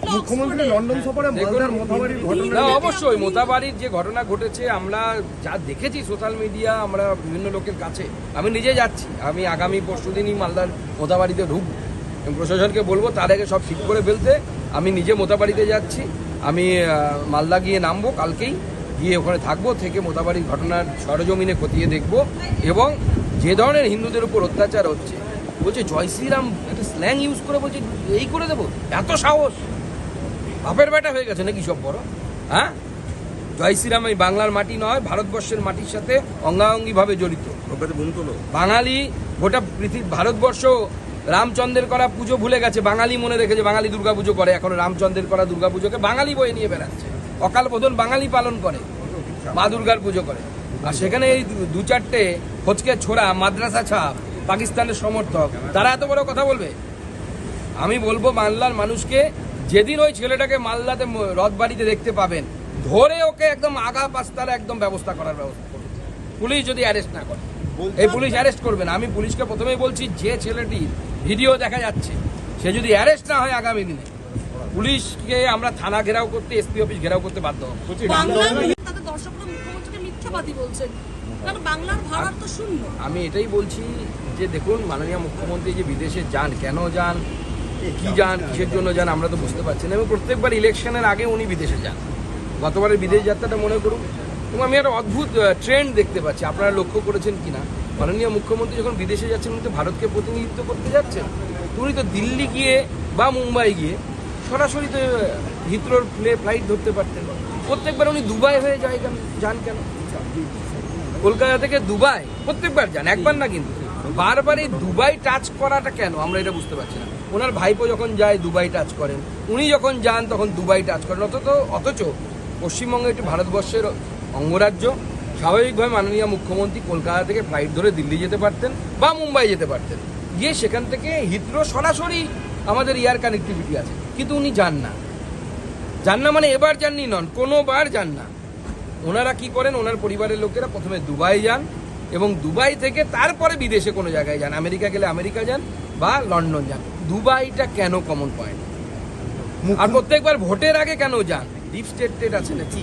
ঘটলো মুখ্যমন্ত্রী লন্ডন সফরে মালদার মোথাবাড়ির ঘটনা না অবশ্যই মোতাবাড়ির যে ঘটনা ঘটেছে আমরা যা দেখেছি সোশ্যাল মিডিয়া আমরা বিভিন্ন লোকের কাছে আমি নিজে যাচ্ছি আমি আগামী পরশু দিনই মালদার মোতাবাড়িতে ঢুকবো। প্রশাসনকে বলব তার আগে সব ঠিক করে ফেলতে আমি নিজে মোতাবাড়িতে যাচ্ছি আমি মালদা গিয়ে নামবো কালকেই গিয়ে ওখানে থাকব থেকে মোতাবাড়ির ঘটনার সরজমিনে খতিয়ে দেখব এবং যে ধরনের হিন্দুদের উপর অত্যাচার হচ্ছে বলছে জয় শ্রীরাম একটা স্ল্যাং ইউজ করে বলছে এই করে দেবো এত সাহস। বাপের বেটা হয়ে গেছে নাকি সব বড়? হ্যাঁ? জয় শ্রীরাম এই বাংলার মাটি নয় ভারতবর্ষের মাটির সাথে অঙ্গাঙ্গিভাবে জড়িত। বাঙালি গোটা পৃথিবী ভারতবর্ষ রামচন্দ্রের করা পুজো ভুলে গেছে। বাঙালি মনে রেখেছে বাঙালি দুর্গাপুজো করে এখন রামচন্দ্রের করা দুর্গাপুজোকে বাঙালি বয়ে নিয়ে বেড়াচ্ছে। অকাল বোধন বাঙালি পালন করে মা দুর্গার পুজো করে। আর সেখানে এই দু- দু চারটে ফচকে ছোড়া মাদ্রাসা ছাপ পাকিস্তানের সমর্থক তারা এত বড় কথা বলবে? আমি বলব বাংলার মানুষকে যেদিন ওই ছেলেটাকে মালদাতে রথবাড়িতে দেখতে পাবেন ধরে ওকে একদম আগা পাস্তারা একদম ব্যবস্থা করার ব্যবস্থা করুন। পুলিশ যদি অ্যারেস্ট না করে। এই পুলিশ অ্যারেস্ট করবে না আমি পুলিশকে প্রথমেই বলছি যে ছেলেটি ভিডিও দেখা যাচ্ছে সে যদি অ্যারেস্ট না হয় আগামী দিনে পুলিশকে আমরা থানা ঘেরাও করতে এসপি অফিস ঘেরাও করতে বাধ্য হব। বাংলার তাদের দর্শকরা মুখ্যমন্ত্রীকে মিথ্যাবাদী বলছেন। কারণ বাংলার ভাড়া তো শূন্য। আমি এটাই বলছি যে দেখুন মাননীয় মুখ্যমন্ত্রী যে বিদেশে যান কেন যান কি যান, কিসের জন্য যান, আমরা তো বুঝতে পারছি না। এবং প্রত্যেকবার ইলেকশনের আগে উনি বিদেশে যান। গতবারের বিদেশ যাত্রাটা মনে করুন। এবং আমি একটা অদ্ভুত ট্রেন্ড দেখতে পাচ্ছি। আপনারা লক্ষ্য করেছেন কিনা মাননীয় মুখ্যমন্ত্রী যখন বিদেশে যাচ্ছেন, উনি তো ভারতকে প্রতিনিধিত্ব করতে যাচ্ছেন। উনি তো দিল্লি গিয়ে বা মুম্বাই গিয়ে সরাসরি তো হিত্রোর ফ্লাইট ধরতে পারতেন। প্রত্যেকবার উনি দুবাই হয়ে যায় কেন যান কেন? কলকাতা থেকে দুবাই, প্রত্যেকবার যান, একবার না কিন্তু। বারবার এই দুবাই টাচ করাটা কেন? আমরা এটা বুঝতে পারছি না। ওনার ভাইপো যখন যায় দুবাই টাচ করেন, উনি যখন যান তখন দুবাই টাচ করেন। অথচ অথচ পশ্চিমবঙ্গ একটি ভারতবর্ষের অঙ্গরাজ্য, স্বাভাবিকভাবে মাননীয় মুখ্যমন্ত্রী কলকাতা থেকে ফ্লাইট ধরে দিল্লি যেতে পারতেন বা মুম্বাই যেতে পারতেন। গিয়ে সেখান থেকে হিত্রো সরাসরি আমাদের এয়ার কানেক্টিভিটি আছে। কিন্তু উনি যান না। যান না মানে এবার যাননি নন, কোনোবার যান না। ওনারা কি করেন, ওনার পরিবারের লোকেরা প্রথমে দুবাই যান এবং দুবাই থেকে তারপরে বিদেশে কোনো জায়গায় যান। আমেরিকা গেলে আমেরিকা যান বা লন্ডন যান। দুবাইটা কেন কমন পয়েন্ট আর প্রত্যেকবার ভোটের আগে কেন যান? ডিপ স্টেট টেট আছে নাকি?